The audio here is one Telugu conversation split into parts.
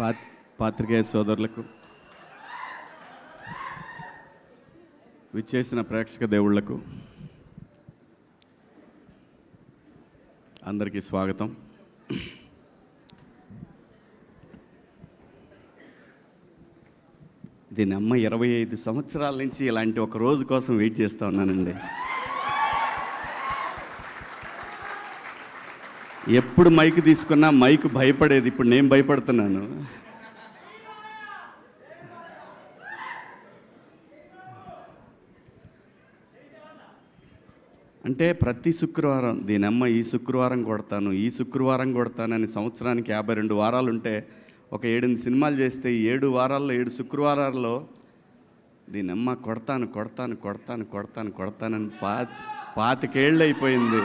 పా పాత్రికేయ సోదరులకు విచ్చేసిన ప్రేక్షక దేవుళ్ళకు అందరికీ స్వాగతం. దీని అమ్మ ఇరవై ఐదు సంవత్సరాల నుంచి ఇలాంటి ఒక రోజు కోసం వెయిట్ చేస్తూ ఉన్నానండి. ఎప్పుడు మైక్ తీసుకున్నా మైక్ భయపడేది. ఇప్పుడు నేను భయపడుతున్నాను. అంటే ప్రతి శుక్రవారం దీనమ్మ ఈ శుక్రవారం కొడతాను ఈ శుక్రవారం కొడతానని సంవత్సరానికి యాభై రెండు వారాలు ఉంటే ఒక ఏడెనిమిది సినిమాలు చేస్తే ఏడు వారాల్లో ఏడు శుక్రవారాల్లో దీనమ్మ కొడతాను కొడతాను కొడతాను కొడతాను కొడతానని పా పాతికేళ్ళు అయిపోయింది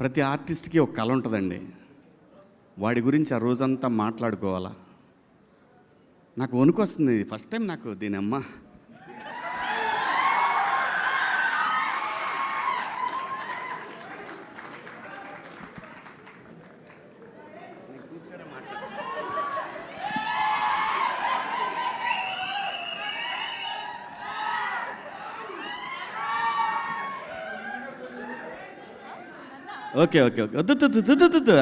ప్రతి ఆర్టిస్ట్కి ఒక కళ ఉంటుందండి. వాడి గురించి ఆ రోజంతా మాట్లాడుకోవాలా. నాకు వణుకు వస్తుంది ఫస్ట్ టైం నాకు దీని అమ్మ. Okay okay okay. వద్దు, వద్దు, వద్దు, వద్దు,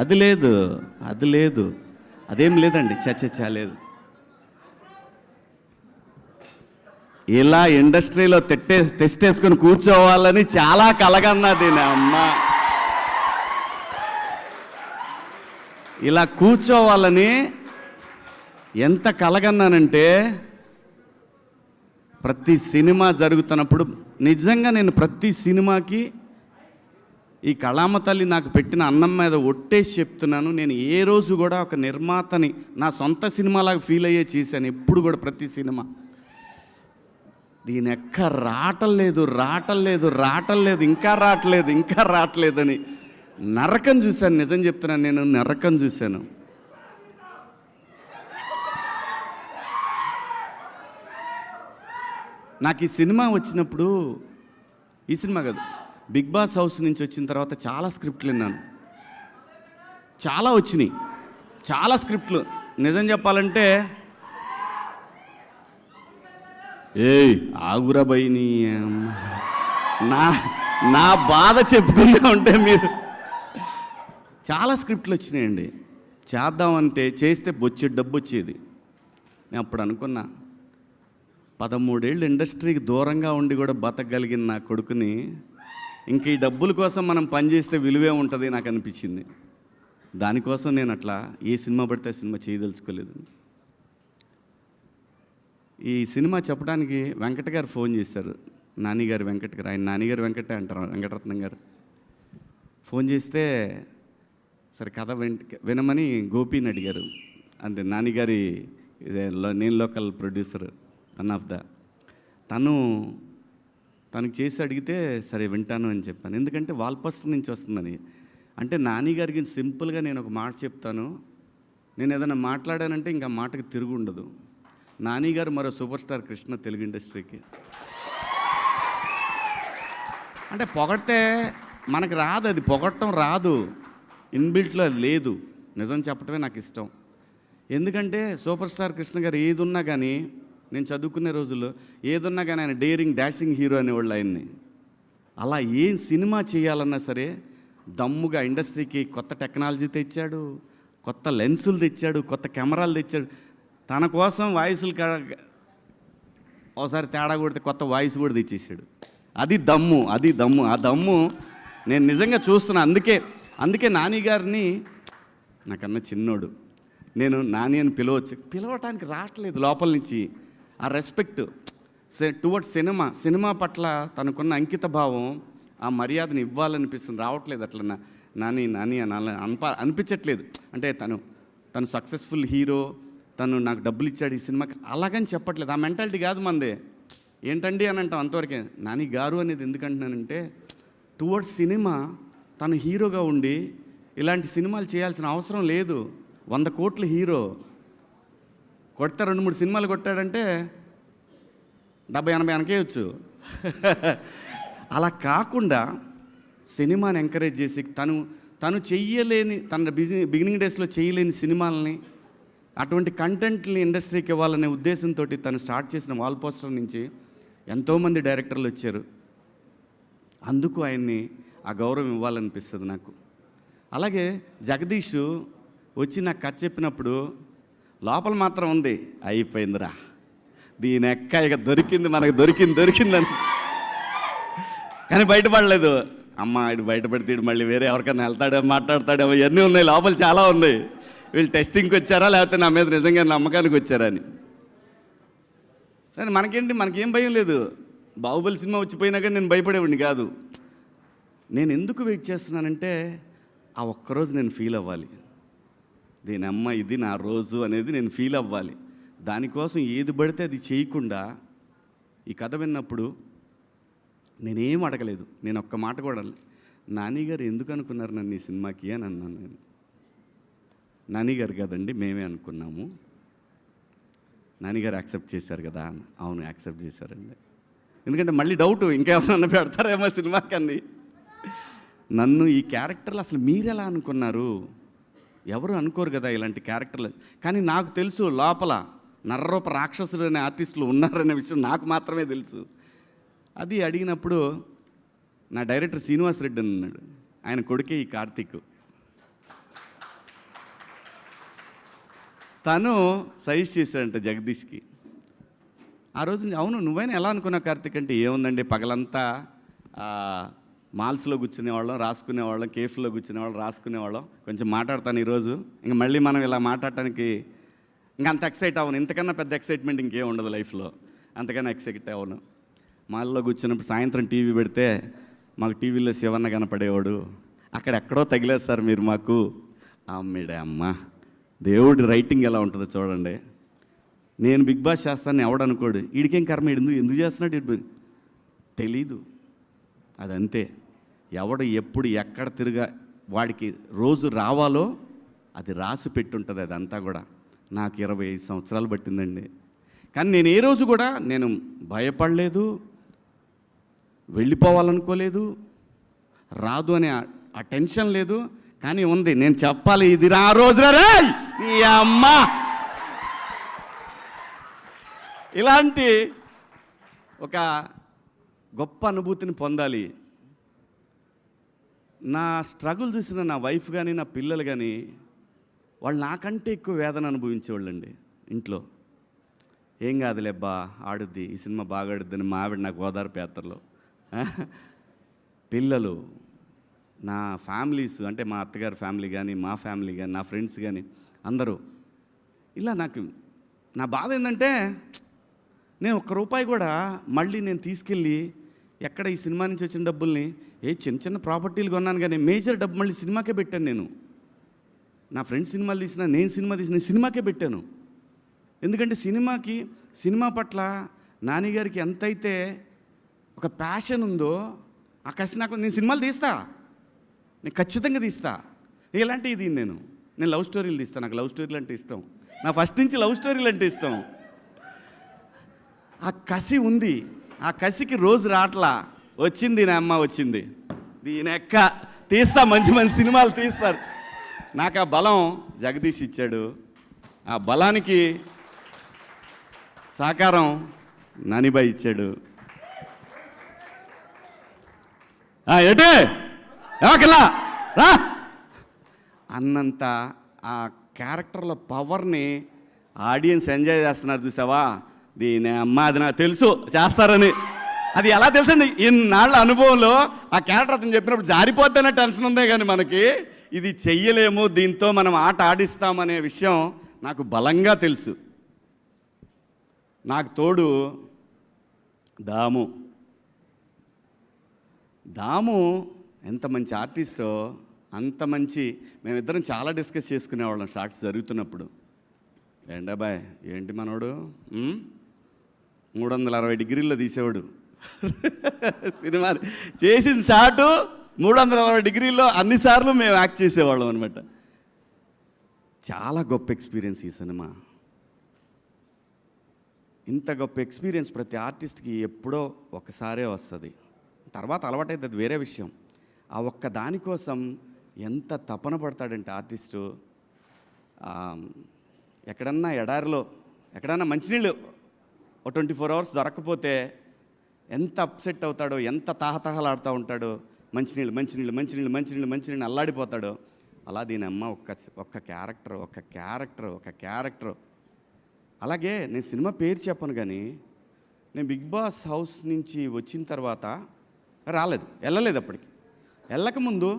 అది లేదు అది లేదు. అదేం లేదండి చచ్చ లేదు. ఇలా ఇండస్ట్రీలో తెట్టే వేసుకొని కూర్చోవాలని చాలా కలగన్నది నా అమ్మ. ఇలా కూర్చోవాలని ఎంత కలగన్నానంటే ప్రతి సినిమా జరుగుతున్నప్పుడు నిజంగా నేను ప్రతి సినిమాకి ఈ కళామ తల్లి నాకు పెట్టిన అన్నం మీద ఒట్టేసి చెప్తున్నాను. నేను ఏ రోజు కూడా ఒక నిర్మాతని నా సొంత సినిమాలాగా ఫీల్ అయ్యే చేశాను. ఎప్పుడు కూడా ప్రతి సినిమా. దీని ఎక్క రాటం లేదు రాటం లేదు ఇంకా రావట్లేదు ఇంకా రావట్లేదని నరకం చూశాను. నిజం చెప్తున్నాను నేను నరకం చూశాను. నాకు ఈ సినిమా వచ్చినప్పుడు ఈ సినిమా కదా బిగ్ బాస్ హౌస్ నుంచి వచ్చిన తర్వాత చాలా స్క్రిప్ట్లు విన్నాను. చాలా వచ్చినాయి. చాలా స్క్రిప్ట్లు. నిజం చెప్పాలంటే ఏయ్ ఆగురా నీ నా నా బాధ చెప్పుకుందా ఉంటే మీరు. చాలా స్క్రిప్ట్లు వచ్చినాయండి. చేద్దామంటే చేస్తే బొచ్చే డబ్బు వచ్చేది. నేను అప్పుడు అనుకున్నా పదమూడేళ్ళు ఇండస్ట్రీకి దూరంగా ఉండి కూడా బతకగలిగిన నా కొడుకుని ఇంక ఈ డబ్బుల కోసం మనం పనిచేస్తే విలువే ఉంటుంది నాకు అనిపించింది. దానికోసం నేను అట్లా ఏ సినిమా పడితే ఆ సినిమా చేయదలుచుకోలేదు ఈ సినిమా చెప్పడానికి వెంకట గారు ఫోన్ చేశారు. నానిగారు వెంకట గారు ఆయన నానిగారు వెంకటే అంటారు వెంకటరత్నం గారు. ఫోన్ చేస్తే సరే కథ వెంట వినమని గోపిని అడిగారు. అంటే నానిగారి నేను local producer one of the. తను తనకి చేసి అడిగితే సరే వింటాను అని చెప్పాను. ఎందుకంటే వాల్పస్టర్ నుంచి వస్తుందని. అంటే నాని గారికి సింపుల్గా నేను ఒక మాట చెప్తాను. నేను ఏదైనా మాట్లాడానంటే ఇంకా మాటకు తిరుగు ఉండదు. నాని గారు మరో సూపర్ స్టార్ కృష్ణ తెలుగు ఇండస్ట్రీకి. అంటే పొగడితే మనకి రాదు. అది పొగడటం రాదు. ఇన్బిల్ట్లో అది లేదు. నిజం చెప్పడమే నాకు ఇష్టం. ఎందుకంటే సూపర్ స్టార్ కృష్ణ గారు ఏది ఉన్నా కానీ నేను చదువుకునే రోజుల్లో ఏదున్నా కానీ ఆయన డేరింగ్ డాషింగ్ హీరో అనేవాళ్ళు ఆయన్ని. అలా ఏం సినిమా చేయాలన్నా సరే దమ్ముగా ఇండస్ట్రీకి కొత్త టెక్నాలజీ తెచ్చాడు కొత్త లెన్సులు తెచ్చాడు కొత్త కెమెరాలు తెచ్చాడు. తన కోసం వాయిస్లు ఒకసారి తేడా కొడితే కొత్త వాయిస్ కూడా తెచ్చేసాడు. అది దమ్ము అది దమ్ము. ఆ దమ్ము నేను నిజంగా చూస్తున్నా. అందుకే అందుకే నాని గారిని నాకన్నా చిన్నోడు. నేను నాని అని పిలవచ్చు. పిలవటానికి రావట్లేదు లోపల నుంచి. ఆ రెస్పెక్ట్ టువర్డ్స్ సినిమా సినిమా పట్ల తనకున్న అంకిత భావం ఆ మర్యాదను ఇవ్వాలనిపిస్తుంది. రావట్లేదు అట్లా నాని నాని అని అనిప అనిపించట్లేదు. అంటే తను తను సక్సెస్ఫుల్ హీరో తను నాకు డబ్బులు ఇచ్చాడు ఈ సినిమాకి అలాగని చెప్పట్లేదు. ఆ మెంటాలిటీ కాదు మందే. ఏంటండి అని అంటాం అంతవరకే. నాని గారు అనేది ఎందుకంటున్నానంటే టువర్డ్స్ సినిమా తను హీరోగా ఉండి ఇలాంటి సినిమాలు చేయాల్సిన అవసరం లేదు. వంద కోట్ల హీరో కొడితే రెండు మూడు సినిమాలు కొట్టాడంటే డెబ్బై ఎనభై వెనకేయచ్చు అలా కాకుండా సినిమాని ఎంకరేజ్ చేసి తను తను చెయ్యలేని తన బిజి బిగినింగ్ డేస్లో చేయలేని సినిమాలని అటువంటి కంటెంట్ని ఇండస్ట్రీకి ఇవ్వాలనే ఉద్దేశంతో తను స్టార్ట్ చేసిన వాల్ పోస్టర్ నుంచి ఎంతోమంది డైరెక్టర్లు వచ్చారు. అందుకు ఆయన్ని ఆ గౌరవం ఇవ్వాలనిపిస్తుంది నాకు. అలాగే జగదీష్ వచ్చి నాకు కథ చెప్పినప్పుడు లోపల మాత్రం ఉంది. అయిపోయిందిరా. దీని ఎక్క ఇక దొరికింది మనకు దొరికింది దొరికిందని. కానీ బయటపడలేదు. అమ్మ ఇటు బయటపడితే మళ్ళీ వేరే ఎవరికైనా వెళ్తాడో మాట్లాడతాడేమో ఇవన్నీ ఉన్నాయి. లోపల చాలా ఉన్నాయి వీళ్ళు టెస్టింగ్కి వచ్చారా లేకపోతే నా మీద నిజంగా నమ్మకానికి వచ్చారా అని. సరే మనకేంటి? మనకేం భయం లేదు. బాహుబలి సినిమా వచ్చిపోయినా కానీ నేను భయపడేవాడిని కాదు. నేను ఎందుకు వెయిట్ చేస్తున్నానంటే ఆ ఒక్కరోజు నేను ఫీల్ అవ్వాలి. దీని అమ్మ ఇది నా రోజు అనేది నేను ఫీల్ అవ్వాలి. దానికోసం ఏది పడితే అది చేయకుండా ఈ కథ విన్నప్పుడు నేనేం అడగలేదు. నేను ఒక్క మాట కూడా నానిగారు ఎందుకు అనుకున్నారు నన్ను ఈ సినిమాకి అని అన్నాను నేను. నాని గారు కదండి మేమే అనుకున్నాము. నానిగారు యాక్సెప్ట్ చేశారు కదా అని. అవును యాక్సెప్ట్ చేశారండి. ఎందుకంటే మళ్ళీ డౌట్ ఇంకేమన్నా పెడతారేమో సినిమాకని నన్ను ఈ క్యారెక్టర్లు అసలు మీరెలా అనుకున్నారు? ఎవరు అనుకోరు కదా ఇలాంటి క్యారెక్టర్లు. కానీ నాకు తెలుసు లోపల నర్రూప రాక్షసులు అనే ఆర్టిస్టులు ఉన్నారనే విషయం నాకు మాత్రమే తెలుసు. అది అడిగినప్పుడు నా డైరెక్టర్ శ్రీనివాస్ రెడ్డి అని ఉన్నాడు. ఆయన కొడుకే ఈ కార్తీక్. తను సజెస్ట్ చేశాడంట జగదీష్కి. ఆ రోజు అవును నువ్వైనా ఎలా అనుకున్నావు కార్తీక్ అంటే? ఏముందండి పగలంతా మాల్స్లో కూర్చునేవాళ్ళం రాసుకునేవాళ్ళం కేఫ్లో కూర్చునేవాళ్ళం రాసుకునేవాళ్ళం. కొంచెం మాట్లాడతాను ఈరోజు. ఇంక మళ్ళీ మనం ఇలా మాట్లాడటానికి ఇంకా అంత ఎక్సైట్ అవ్వను. ఇంతకన్నా పెద్ద ఎక్సైట్మెంట్ ఇంకేం ఉండదు లైఫ్లో. అంతకన్నా ఎక్సైట్ అవ్వను. మాల్లో కూర్చున్నప్పుడు సాయంత్రం టీవీ పెడితే మాకు టీవీలో శివన్న కనపడేవాడు. అక్కడ ఎక్కడో తగిలేదు సార్ మీరు మాకు. అమ్మిడే అమ్మ. దేవుడి రైటింగ్ ఎలా ఉంటుందో చూడండి. నేను బిగ్ బాస్ చేస్తాను ఎవడనుకోడు వీడికేం కర్మ? ఎందుకు ఎందుకు చేస్తున్నాడు? వీడు తెలీదు. అదంతే. ఎవడు ఎప్పుడు ఎక్కడ తిరగా వాడికి రోజు రావాలో అది రాసి పెట్టుంటుంది అదంతా కూడా. నాకు ఇరవై ఐదు సంవత్సరాలు పట్టిందండి. కానీ నేను ఏ రోజు కూడా నేను భయపడలేదు వెళ్ళిపోవాలనుకోలేదు రాదు అనే ఆ- టెన్షన్ లేదు. కానీ ఉంది నేను చెప్పాలి ఇది నా రోజు నీ అమ్మ! ఇలాంటి ఒక గొప్ప అనుభూతిని పొందాలి. నా స్ట్రగుల్ చూసిన నా వైఫ్ కానీ నా పిల్లలు కానీ వాళ్ళు నాకంటే ఎక్కువ వేదన అనుభవించేవాళ్ళండి ఇంట్లో. ఏం కాదులేబ్బా ఆడుద్ది ఈ సినిమా బాగా ఆడుద్దని మా ఆవిడ నాకు గోదావరి పేత్రలో పిల్లలు నా ఫ్యామిలీస్ అంటే మా అత్తగారి ఫ్యామిలీ కానీ మా ఫ్యామిలీ కానీ నా ఫ్రెండ్స్ కానీ అందరూ. ఇలా నాకు నా బాధ ఏంటంటే నేను ఒక్క రూపాయి కూడా మళ్ళీ నేను తీసుకెళ్ళి ఎక్కడ ఈ సినిమా నుంచి వచ్చిన డబ్బుల్ని ఏ చిన్న చిన్న ప్రాపర్టీలు కొన్నాను కానీ మేజర్ డబ్బు మళ్ళీ సినిమాకే పెట్టాను నేను. నా ఫ్రెండ్ సినిమాలు తీసిన నేను సినిమా తీసిన సినిమాకే పెట్టాను. ఎందుకంటే సినిమాకి సినిమా పట్ల నాన్నగారికి ఎంతైతే ఒక ప్యాషన్ ఉందో ఆ కసి నాకు నేను సినిమాలు తీస్తా. నేను ఖచ్చితంగా తీస్తా. ఇలాంటి ఇది నేను. నేను లవ్ స్టోరీలు తీస్తాను నాకు లవ్ స్టోరీలు అంటే ఇష్టం. నా ఫస్ట్ నుంచి లవ్ స్టోరీలు అంటే ఇష్టం. ఆ కసి ఉంది. ఆ కసికి రోజు రాట్లా. వచ్చింది నా అమ్మ వచ్చింది. దీని ఎక్క తీస్తా మంచి మంచి సినిమాలు తీస్తారు. నాకు ఆ బలం జగదీష్ ఇచ్చాడు. ఆ బలానికి సాకారం నానిబాయి ఇచ్చాడు. ఎటే? ఏమకెళ్ళా రా! అన్నంత ఆ క్యారెక్టర్ల పవర్ని ఆడియన్స్ ఎంజాయ్ చేస్తున్నారు చూసావా? దీని అమ్మ అది నాకు తెలుసు చేస్తారని. అది ఎలా తెలుసండి? ఇన్నాళ్ళ అనుభవంలో ఆ క్యారెక్టర్ అతను చెప్పినప్పుడు జారిపోద్దనే టెన్షన్ ఉందే కానీ మనకి ఇది చెయ్యలేము దీంతో మనం ఆట ఆడిస్తామనే విషయం నాకు బలంగా తెలుసు. నాకు తోడు దాము. దాము ఎంత మంచి ఆర్టిస్టో అంత మంచి మేమిద్దరం చాలా డిస్కస్ చేసుకునేవాళ్ళం షార్ట్స్ జరుగుతున్నప్పుడు. ఏంటబాయ్ ఏంటి మనోడు? మూడు వందల అరవై డిగ్రీల్లో తీసేవాడు. సినిమా చేసిన షాటు మూడు వందల అరవై డిగ్రీల్లో అన్నిసార్లు మేము యాక్ట్ చేసేవాళ్ళం అనమాట చాలా గొప్ప ఎక్స్పీరియన్స్ ఈ సినిమా. ఇంత గొప్ప ఎక్స్పీరియన్స్ ప్రతి ఆర్టిస్ట్కి ఎప్పుడో ఒకసారే వస్తుంది. తర్వాత అలవాటైతే అది వేరే విషయం. ఆ ఒక్క దానికోసం ఎంత తపన పడతాడంటే ఆర్టిస్టు ఎక్కడన్నా ఎడారిలో ఎక్కడన్నా మంచినీళ్ళు ఒక ట్వంటీ ఫోర్ అవర్స్ దొరకకపోతే ఎంత అప్సెట్ అవుతాడో ఎంత తాహతహలాడుతూ ఉంటాడో మంచినీళ్ళు మంచినీళ్ళు మంచినీళ్ళు మంచినీళ్ళు మంచినీళ్ళు అల్లాడిపోతాడో అలా దీని అమ్మ ఒక్క ఒక్క క్యారెక్టర్ ఒక్క క్యారెక్టర్ ఒక క్యారెక్టర్. అలాగే నేను సినిమా పేరు చెప్పను కానీ నేను బిగ్ బాస్ హౌస్ నుంచి వచ్చిన తర్వాత రాలేదు వెళ్ళలేదు అప్పటికి. వెళ్ళకముందు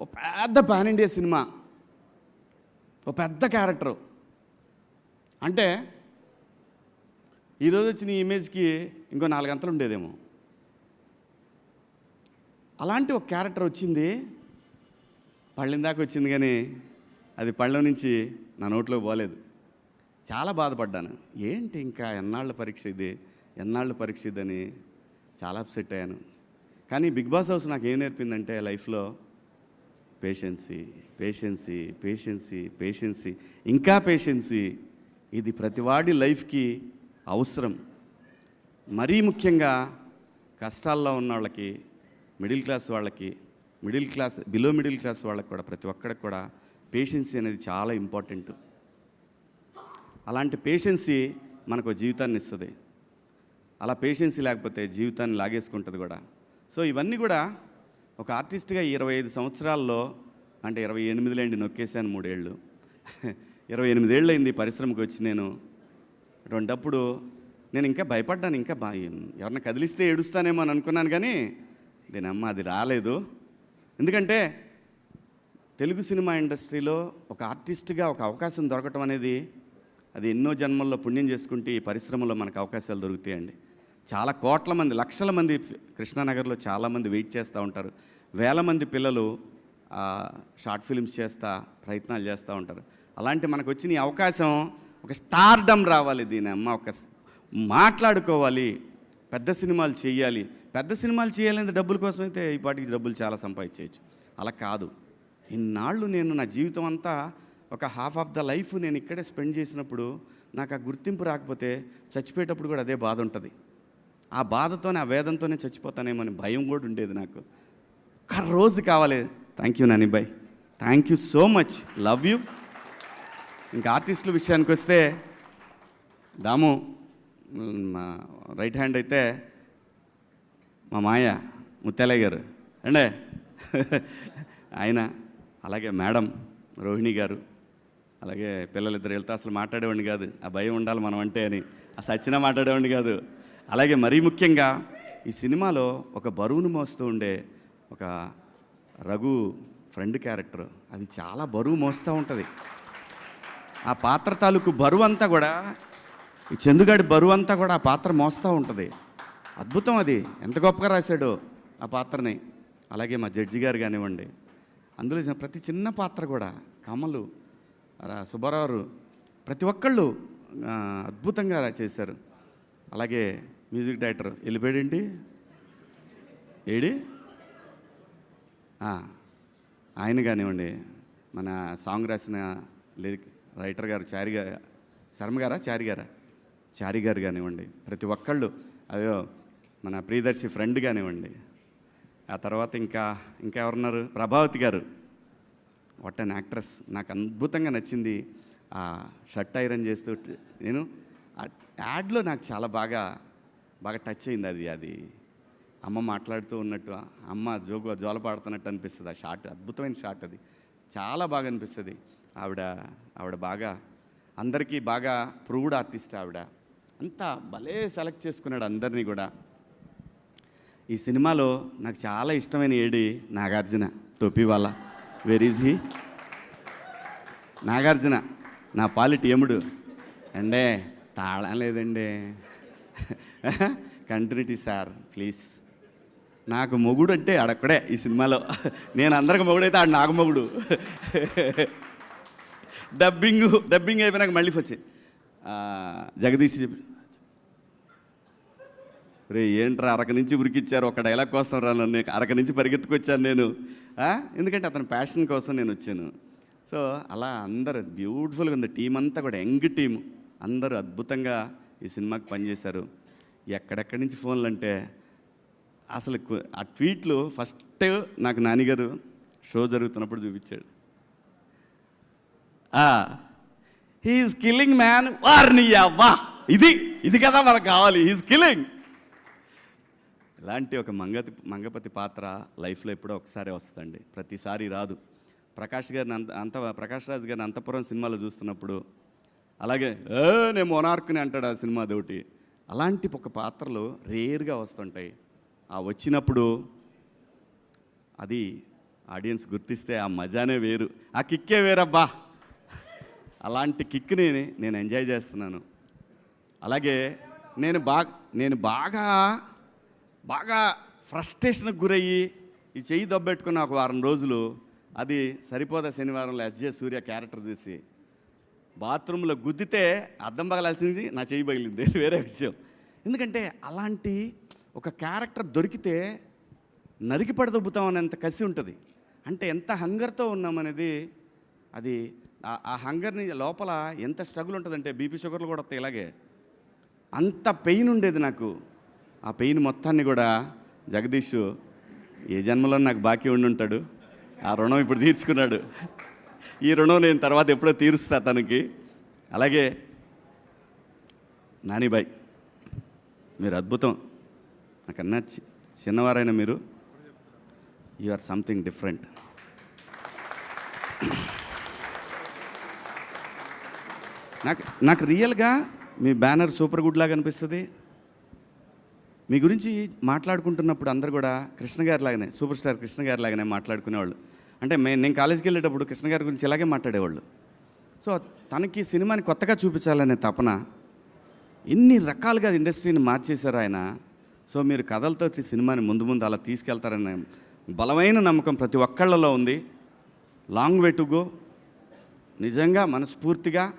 ఓ పెద్ద పాన్ ఇండియా సినిమా ఓ పెద్ద క్యారెక్టరు. అంటే ఈరోజు వచ్చిన ఈ ఇమేజ్కి ఇంకో నాలుగు గంటలు ఉండేదేమో. అలాంటి ఒక క్యారెక్టర్ వచ్చింది. పళ్ళిన దాకా వచ్చింది కానీ అది పళ్ళ నుంచి నా నోట్లో పోలేదు. చాలా బాధపడ్డాను. ఏంటి ఇంకా ఎన్నాళ్ళ పరీక్ష ఇది? ఎన్నాళ్ళ పరీక్ష ఇదని చాలా అప్సెట్ అయ్యాను. కానీ బిగ్ బాస్ హౌస్ నాకు ఏం నేర్పిందంటే లైఫ్లో పేషెన్సీ పేషెన్సీ పేషెన్సీ పేషెన్సీ ఇంకా పేషెన్సీ. ఇది ప్రతివాడి లైఫ్కి అవసరం. మరీ ముఖ్యంగా కష్టాల్లో ఉన్న వాళ్ళకి మిడిల్ క్లాస్ వాళ్ళకి middle class below middle class వాళ్ళకి కూడా ప్రతి ఒక్కడికి కూడా పేషెన్సీ అనేది చాలా ఇంపార్టెంట్. అలాంటి పేషెన్సీ మనకు జీవితాన్ని ఇస్తుంది. అలా పేషెన్సీ లేకపోతే జీవితాన్ని లాగేసుకుంటుంది కూడా. సో ఇవన్నీ కూడా ఒక ఆర్టిస్ట్గా ఇరవై ఐదు సంవత్సరాల్లో అంటే ఇరవై ఎనిమిదిలేండి నొక్కేశాను మూడేళ్ళు. ఇరవై ఎనిమిదేళ్ళు అయింది పరిశ్రమకు వచ్చి నేను అటువంటప్పుడు నేను ఇంకా భయపడ్డాను ఇంకా బా ఎవరిని కదిలిస్తే ఏడుస్తానేమో అని అనుకున్నాను కానీ దీనమ్మ అమ్మ అది రాలేదు. ఎందుకంటే తెలుగు సినిమా ఇండస్ట్రీలో ఒక ఆర్టిస్ట్గా ఒక అవకాశం దొరకటం అనేది అది ఎన్నో జన్మల్లో పుణ్యం చేసుకుంటే ఈ పరిశ్రమలో మనకు అవకాశాలు దొరుకుతాయండి. చాలా కోట్ల మంది లక్షల మంది కృష్ణానగర్లో చాలామంది వెయిట్ చేస్తూ ఉంటారు. వేల మంది పిల్లలు షార్ట్ ఫిల్మ్స్ చేస్తా ప్రయత్నాలు చేస్తూ ఉంటారు. అలాంటి మనకు వచ్చిన ఈ అవకాశం ఒక స్టార్డమ్ రావాలి దీని అమ్మ ఒక మాట్లాడుకోవాలి పెద్ద సినిమాలు చేయాలి. పెద్ద సినిమాలు చేయాలంటే డబ్బుల కోసం అయితే ఈ పాటికి డబ్బులు చాలా సంపాదించేయచ్చు. అలా కాదు. ఇన్నాళ్ళు నేను నా జీవితం అంతా ఒక హాఫ్ ఆఫ్ ద లైఫ్ నేను ఇక్కడే స్పెండ్ చేసినప్పుడు నాకు ఆ గుర్తింపు రాకపోతే చచ్చిపోయేటప్పుడు కూడా అదే బాధ ఉంటుంది. ఆ బాధతోనే ఆ వేదంతోనే చచ్చిపోతానేమో అని భయం కూడా ఉండేది నాకు. ఒక్క రోజు కావాలి. Thank you Nani bye. Thank you so much. Love you. ఇంకా ఆర్టిస్టుల విషయానికి వస్తే దాము మా రైట్ హ్యాండ్ అయితే మా మాయ ముత్యాలయ్య గారు. అండే? ఆయన అలాగే మేడం రోహిణి గారు అలాగే పిల్లలిద్దరు వెళ్తే అసలు మాట్లాడేవాడిని కాదు. ఆ భయం ఉండాలి మనం అంటే అని. ఆ సచ్చినా మాట్లాడేవాడిని కాదు. అలాగే మరీ ముఖ్యంగా ఈ సినిమాలో ఒక బరువును మోస్తూ ఉండే ఒక రఘు ఫ్రెండ్ క్యారెక్టర్ అది చాలా బరువు మోస్తూ ఉంటుంది. ఆ పాత్ర తాలూకు బరువు అంతా కూడా ఈ చందుగాడి బరువు అంతా కూడా ఆ పాత్ర మోస్తూ ఉంటుంది. అద్భుతం అది. ఎంత గొప్పగా రాశాడో ఆ పాత్రని. అలాగే మా జడ్జి గారు కానివ్వండి. అందులో ప్రతి చిన్న పాత్ర కూడా కమలు సుబ్బారావు ప్రతి ఒక్కళ్ళు అద్భుతంగా చేశారు. అలాగే మ్యూజిక్ డైరెక్టర్ వెళ్ళిపోయాడేంటి? ఏడి? ఆయన కానివ్వండి. మన సాంగ్ రాసిన లిరిక్ రైటర్ గారు చారి గారు శర్మ గారా చారి గారా? చారి గారు కానివ్వండి ప్రతి ఒక్కళ్ళు అయ్యో మన ప్రియదర్శి ఫ్రెండ్ కానివ్వండి. ఆ తర్వాత ఇంకా ఇంకా ఎవరున్నారు ప్రభావతి గారు. వాట్ అన్ యాక్ట్రెస్ నాకు అద్భుతంగా నచ్చింది ఆ షర్ట్ ఐరన్ చేస్తూ నేను ఆ యాడ్లో నాకు చాలా బాగా బాగా టచ్ అయింది అది అది. అమ్మ మాట్లాడుతూ ఉన్నట్టు అమ్మ జోగు జోల పాడుతున్నట్టు అనిపిస్తుంది ఆ షార్ట్ అద్భుతమైన షార్ట్ అది. చాలా బాగా అనిపిస్తుంది. ఆవిడ ఆవిడ బాగా అందరికీ బాగా ప్రూవ్డ్ ఆర్టిస్ట్ ఆవిడ. అంతా భలే సెలెక్ట్ చేసుకున్నాడు అందరినీ కూడా. ఈ సినిమాలో నాకు చాలా ఇష్టమైన ఏడి నాగార్జున టోపీ వాళ్ళ. వెర్ ఈజ్ హీ నాగార్జున నా పాలిటి యముడు అండే తాళం లేదండి. Continuity sir please. నాకు మొగుడు అంటే అడక్కడే ఈ సినిమాలో. నేను అందరికి మొగుడైతే ఆడు నాకు మొగుడు. డబ్బింగ్ డబ్బింగ్ అయిపోయినాక మళ్ళీ వచ్చి జగదీష్ చెప్పి రే ఏంట్రా అరక నుంచి ఉరికిచ్చారు ఒక డైలాగ్ కోసం రా నన్ను అరక నుంచి పరిగెత్తుకొచ్చాను నేను. ఎందుకంటే అతని ప్యాషన్ కోసం నేను వచ్చాను. సో అలా అందరు బ్యూటిఫుల్గా ఉంది. టీం అంతా కూడా యంగ్ టీం అందరూ అద్భుతంగా ఈ సినిమాకి పనిచేశారు. ఎక్కడెక్కడి నుంచి ఫోన్లు అంటే అసలు ఆ ట్వీట్లు ఫస్ట్ నాకు నానిగారు షో జరుగుతున్నప్పుడు చూపించాడు. హీఈస్ కిల్లింగ్ మ్యాన్ వారిని అవ్వా ఇది ఇది కదా మనకు కావాలి. హీఈస్ కిల్లింగ్ ఇలాంటి ఒక మంగతి మంగపతి పాత్ర లైఫ్లో ఎప్పుడో ఒకసారి వస్తుందండి. ప్రతిసారి రాదు. ప్రకాష్ గారిని అంత అంత ప్రకాష్ రాజ్ గారిని అంతపురం సినిమాలో చూస్తున్నప్పుడు అలాగే ఏ నేను మొనార్క్ని అంటాడు ఆ సినిమా దోటి. అలాంటి ఒక పాత్రలు రేర్గా వస్తుంటాయి. ఆ వచ్చినప్పుడు అది ఆడియన్స్ గుర్తిస్తే ఆ మజానే వేరు. ఆ కిక్కే వేరబ్బా. అలాంటి కిక్ని నేను ఎంజాయ్ చేస్తున్నాను. అలాగే నేను బాగా నేను బాగా బాగా ఫ్రస్ట్రేషన్కి గురయ్యి ఈ చెయ్యి దెబ్బెట్టుకున్న ఒక వారం రోజులు అది సరిపోదా శనివారంలో ఎస్జే సూర్య క్యారెక్టర్ చూసి బాత్రూంలో గుద్దితే అద్దం పగలాల్సింది నా చెయ్యి పగిలింది. వేరే విషయం. ఎందుకంటే అలాంటి ఒక క్యారెక్టర్ దొరికితే నరికి పడదొబ్బుతాం అనేంత కసి ఉంటుంది. అంటే ఎంత హంగర్తో ఉన్నామనేది అది ఆ- హంగర్ని లోపల ఎంత స్ట్రగుల్ ఉంటుందంటే బీపీ షుగర్లు కూడా వస్తాయి ఇలాగే. అంత పెయిన్ ఉండేది నాకు. ఆ పెయిన్ మొత్తాన్ని కూడా జగదీష్ ఏ జన్మలో నాకు బాకీ ఉండి ఉంటాడు. ఆ రుణం ఇప్పుడు తీర్చుకున్నాడు. ఈ రుణం నేను తర్వాత ఎప్పుడో తీరుస్తా తనకి. అలాగే నానిబాయ్ మీరు అద్భుతం. నాకన్నా చి- చిన్నవారైన మీరు యు ఆర్ సంథింగ్ డిఫరెంట్ నాకు నాకు రియల్గా మీ బ్యానర్ సూపర్ గుడ్ లాగా అనిపిస్తుంది. మీ గురించి మాట్లాడుకుంటున్నప్పుడు అందరు కూడా కృష్ణ గారి లాగానే సూపర్ స్టార్ కృష్ణ గారి లాగానే మాట్లాడుకునేవాళ్ళు. అంటే మే నేను కాలేజీకి వెళ్ళేటప్పుడు కృష్ణ గారి గురించి ఇలాగే మాట్లాడేవాళ్ళు. సో తనకి సినిమాని కొత్తగా చూపించాలనే తపన ఎన్ని రకాలుగా ఇండస్ట్రీని మార్చేశారు ఆయన. సో మీరు కథలతో సినిమాని ముందు ముందు అలా తీసుకెళ్తారనే బలమైన నమ్మకం ప్రతి ఒక్కళ్ళలో ఉంది. Long way to go. నిజంగా మనస్ఫూర్తిగా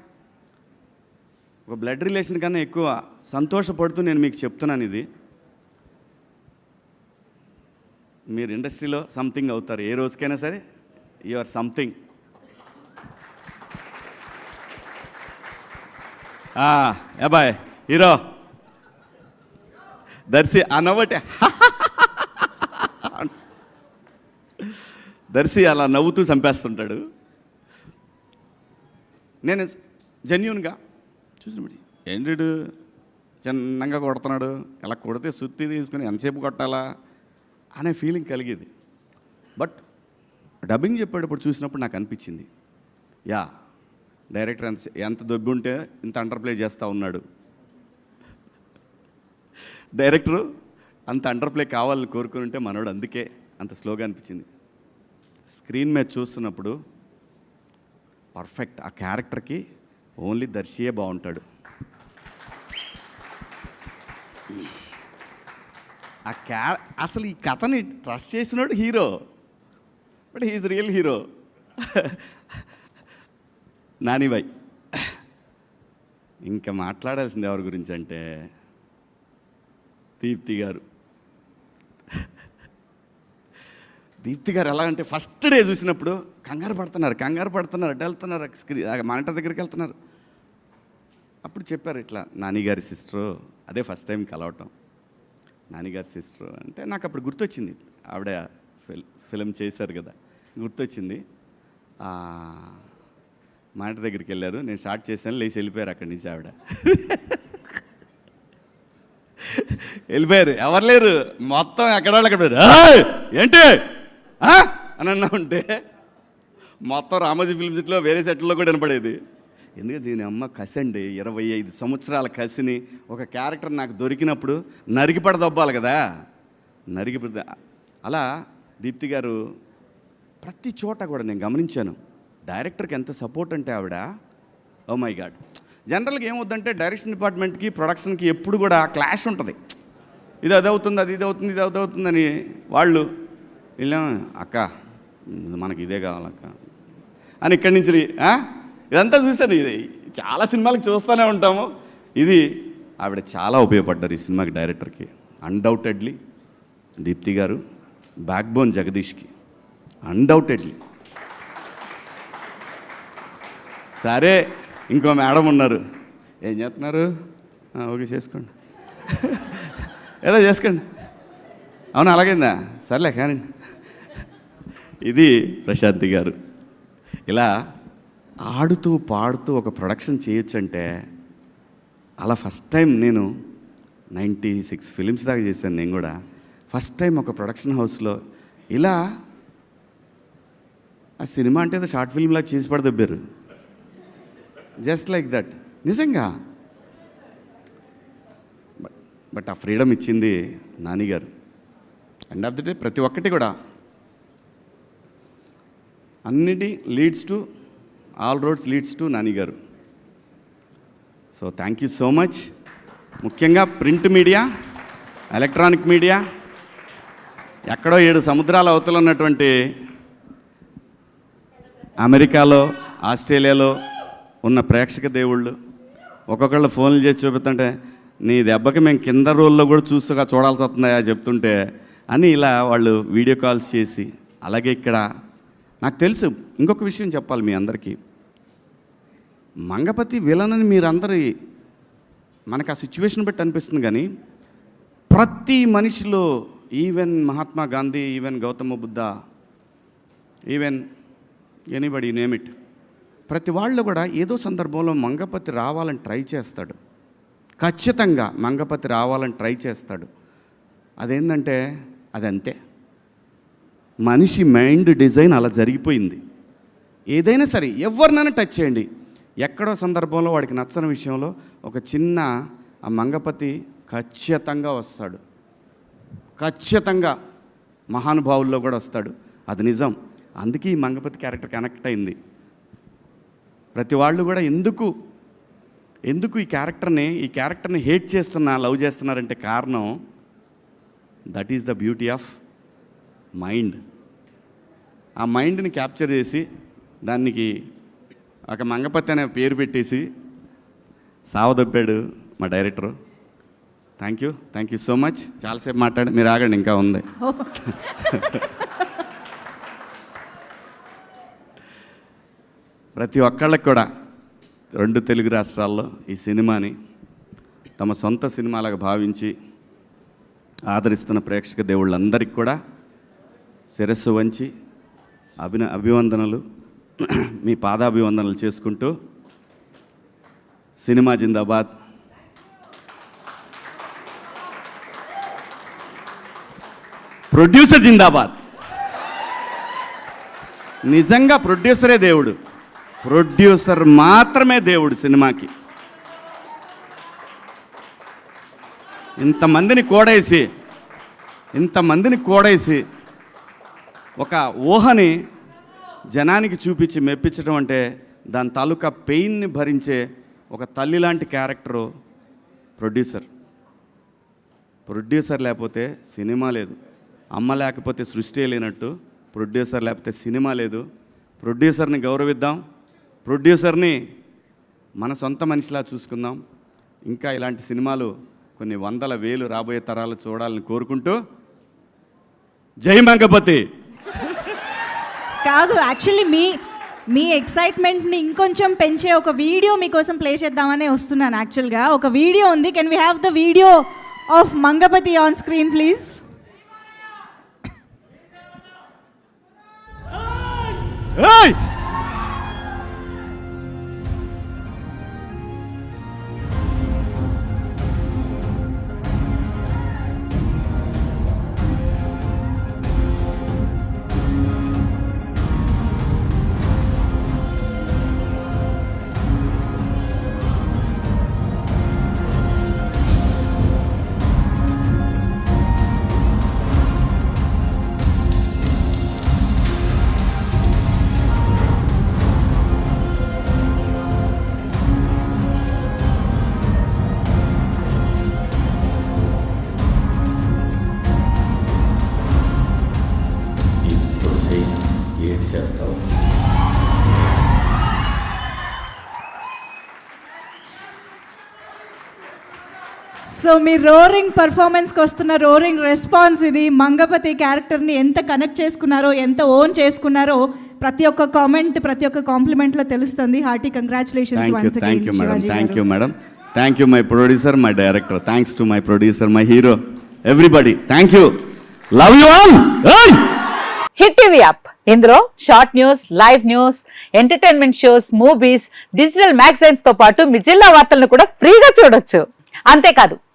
ఒక బ్లడ్ రిలేషన్ కన్నా ఎక్కువ సంతోషపడుతూ నేను మీకు చెప్తున్నాను ఇది. మీరు ఇండస్ట్రీలో సంథింగ్ అవుతారు. ఏ రోజుకైనా సరే యు ఆర్ సంథింగ్ అబ్బాయ్ హీరో. దర్శి అనవటే దర్శి అలా నవ్వుతూ చంపేస్తుంటాడు. నేను జెన్యున్గా చూసినప్పుడు ఏంటి చిన్నంగా కొడుతున్నాడు. ఇలా కొడితే సుత్తి తీసుకుని ఎంతసేపు కొట్టాలా అనే ఫీలింగ్ కలిగేది. బట్ డబ్బింగ్ చెప్పేటప్పుడు చూసినప్పుడు నాకు అనిపించింది. యా డైరెక్టర్ ఎంత ఎంత దొబ్బి ఉంటే ఇంత అండర్ప్లే చేస్తూ ఉన్నాడు. డైరెక్టరు అంత అండర్ప్లే కావాలని కోరుకుని ఉంటే మనోడు అందుకే అంత స్లోగా అనిపించింది. స్క్రీన్ మీద చూస్తున్నప్పుడు పర్ఫెక్ట్ ఆ క్యారెక్టర్కి ఓన్లీ దర్శియే బాగుంటాడు. ఆ క్యా అసలు ఈ కథని ట్రస్ట్ చేసినోడు hero. But he is real hero. నానిబాయ్. ఇంకా మాట్లాడాల్సింది ఎవరి గురించి అంటే దీప్తి గారు. దీప్తి గారు ఎలా అంటే ఫస్ట్ డే చూసినప్పుడు కంగారు పడుతున్నారు కంగారు పడుతున్నారు అడ్డు వెళ్తున్నారు మా మానిటర్ దగ్గరికి వెళ్తున్నారు. అప్పుడు చెప్పారు ఇట్లా నానిగారి సిస్టరు. అదే ఫస్ట్ టైం కలవటం. నానిగారి సిస్టర్. అంటే నాకు అప్పుడు గుర్తొచ్చింది. ఆవిడ ఫిల్ ఫిలిం చేశారు కదా గుర్తొచ్చింది. మా ఇంటి దగ్గరికి వెళ్ళారు. నేను స్టార్ట్ చేశాను లేచి వెళ్ళిపోయారు అక్కడి నుంచి ఆవిడ. వెళ్ళిపోయారు. ఎవరు లేరు? మొత్తం ఎక్కడ వాళ్ళు అక్కడ ఏంటి? అని అన్నా ఉంటే మొత్తం రామోజీ ఫిల్మ్ సిటీలో వేరే సెట్లో కూడా వినపడేది. ఎందుకంటే దీని అమ్మ కసి అండి ఇరవై ఐదు సంవత్సరాల కసిని ఒక క్యారెక్టర్ నాకు దొరికినప్పుడు నరికి కదా. నరికిపడ అలా దీప్తి గారు ప్రతి చోట కూడా నేను గమనించాను. డైరెక్టర్కి ఎంత సపోర్ట్ అంటే ఆవిడ ఓ మై గాడ్. జనరల్గా ఏమవుద్దంటే డైరెక్షన్ డిపార్ట్మెంట్కి ప్రొడక్షన్కి ఎప్పుడు కూడా క్లాష్ ఉంటుంది. ఇది అది అవుతుంది అది ఇది అవుతుంది ఇది అది అవుతుందని వాళ్ళు వీళ్ళేమో అక్క మనకి ఇదే కావాలక్క. అని ఇక్కడి నుంచి ఇదంతా చూశాను. ఇది చాలా సినిమాలకు చూస్తూనే ఉంటాము. ఇది ఆవిడ చాలా ఉపయోగపడ్డారు ఈ సినిమాకి డైరెక్టర్కి. అన్డౌటెడ్లీ దీప్తి గారు బ్యాక్ బోన్ జగదీష్కి. అన్డౌటెడ్లీ సరే ఇంకో మేడం ఉన్నారు. ఏం చేస్తున్నారు? ఓకే చేసుకోండి. ఏదో చేసుకోండి. అవును అలాగైందా? సర్లే కానీ. ఇది ప్రశాంతి గారు. ఇలా ఆడుతూ పాడుతూ ఒక ప్రొడక్షన్ చేయొచ్చంటే అలా ఫస్ట్ టైం నేను నైంటీ సిక్స్ ఫిలిమ్స్ దాకా చేశాను నేను కూడా. ఫస్ట్ టైం ఒక ప్రొడక్షన్ హౌస్లో ఇలా ఆ సినిమా అంటే ఏదో షార్ట్ ఫిల్మ్లా చేసి పడదబ్బారు జస్ట్ లైక్ దట్. నిజంగా. బట్ ఆ ఫ్రీడమ్ ఇచ్చింది నానిగారు అండ్ ఆఫ్ ద డే ప్రతి ఒక్కటి కూడా. అన్నిటి leads to all roads leads to నానిగారు so thank you so much. ముఖ్యంగా ప్రింట్ మీడియా ఎలక్ట్రానిక్ మీడియా ఎక్కడో ఏడు సముద్రాల అవతల ఉన్నటువంటి అమెరికాలో ఆస్ట్రేలియాలో ఉన్న ప్రేక్షక దేవుళ్ళు ఒక్కొక్కళ్ళు ఫోన్లు చేసి చూపిస్తుంటే నీ దెబ్బకి మేము కింద రోల్లో కూడా చూస్తుగా చూడాల్సి వస్తుందా చెప్తుంటే అని ఇలా వాళ్ళు వీడియో కాల్స్ చేసి అలాగే ఇక్కడ నాకు తెలుసు ఇంకొక విషయం చెప్పాలి మీ అందరికీ. మంగపతి విలన్ అని మీరందరి మనకు ఆ సిచ్యువేషన్ బట్టి అనిపిస్తుంది కానీ ప్రతి మనిషిలో even Mahatma Gandhi even Gautama Buddha even anybody name it ప్రతి వాళ్ళు కూడా ఏదో సందర్భంలో మంగపతి రావాలని ట్రై చేస్తాడు. ఖచ్చితంగా మంగపతి రావాలని ట్రై చేస్తాడు. అదేంటంటే అదంతే. మనిషి మైండ్ డిజైన్ అలా జరిగిపోయింది. ఏదైనా సరే ఎవరినైనా టచ్ చేయండి. ఎక్కడో సందర్భంలో వాడికి నచ్చని విషయంలో ఒక చిన్న ఆ మంగపతి ఖచ్చితంగా వస్తాడు. ఖచ్చితంగా మహానుభావుల్లో కూడా వస్తాడు. అది నిజం. అందుకే ఈ మంగపతి క్యారెక్టర్ కనెక్ట్ అయింది. ప్రతి వాళ్ళు కూడా ఎందుకు ఎందుకు ఈ క్యారెక్టర్ని ఈ క్యారెక్టర్ని హేట్ చేస్తున్నా లవ్ చేస్తున్నారంటే కారణం that is the beauty of mind. ఆ మైండ్ని క్యాప్చర్ చేసి దానికి ఒక మంగపతి అనే పేరు పెట్టేసి సావదొబ్బాడు మా director. Thank you thank you so much చాలాసేపు మాట్లాడి మీరు ఆగండి ఇంకా ఉంది. ప్రతి ఒక్కళ్ళకి కూడా రెండు తెలుగు రాష్ట్రాల్లో ఈ సినిమాని తమ సొంత సినిమాలకు భావించి ఆదరిస్తున్న ప్రేక్షక దేవుళ్ళందరికీ కూడా శిరస్సు వంచి అభిన అభివందనలు. మీ పాదాభివందనలు చేసుకుంటూ సినిమా జిందాబాద్. ప్రొడ్యూసర్ జిందాబాద్. నిజంగా ప్రొడ్యూసరే దేవుడు. ప్రొడ్యూసర్ మాత్రమే దేవుడు సినిమాకి. ఇంతమందిని కోడేసి ఇంతమందిని కోడేసి ఒక ఊహని జనానికి చూపించి మెప్పించడం అంటే దాని తాలూకా పెయిన్ని భరించే ఒక తల్లి లాంటి క్యారెక్టరు ప్రొడ్యూసర్ ప్రొడ్యూసర్ లేకపోతే సినిమా లేదు. అమ్మ లేకపోతే సృష్టి లేనట్టు ప్రొడ్యూసర్ లేకపోతే సినిమా లేదు. ప్రొడ్యూసర్ని గౌరవిద్దాం. ప్రొడ్యూసర్ని మన సొంత మనిషిలా చూసుకుందాం. ఇంకా ఇలాంటి సినిమాలు కొన్ని వందల వేలు రాబోయే తరాలు చూడాలని కోరుకుంటూ జై మంగపతి! కాదు యాక్చువల్లీ మీ మీ ఎక్సైట్మెంట్ని ఇంకొంచెం పెంచే ఒక వీడియో మీకోసం ప్లే చేద్దామనే వస్తున్నాను యాక్చువల్గా ఒక వీడియో ఉంది. Can we have the video of Mangapathi on screen please Hey! So me roaring పర్ఫార్మెన్స్కి వస్తున్న రోరింగ్ రెస్పాన్స్ ఇది మంగపతి క్యారెక్టర్ని ఎంత కనెక్ట్ చేసుకున్నారో ఎంత ఓన్ చేసుకున్నారో ప్రతి ఒక్క కామెంట్ ప్రతి ఒక్క కాంప్లిమెంట్లో తెలుస్తుంది. Hearty congratulations thank you once thank you madam thank you. Madam thank you my producer my director thanks to my producer my hero everybody thank you love you all hit TV app ఇందులో short news live news entertainment shows movies digital మ్యాగజైన్స్తో పాటు మీ జిల్లా వార్తలను కూడా ఫ్రీగా చూడొచ్చు. అంతేకాదు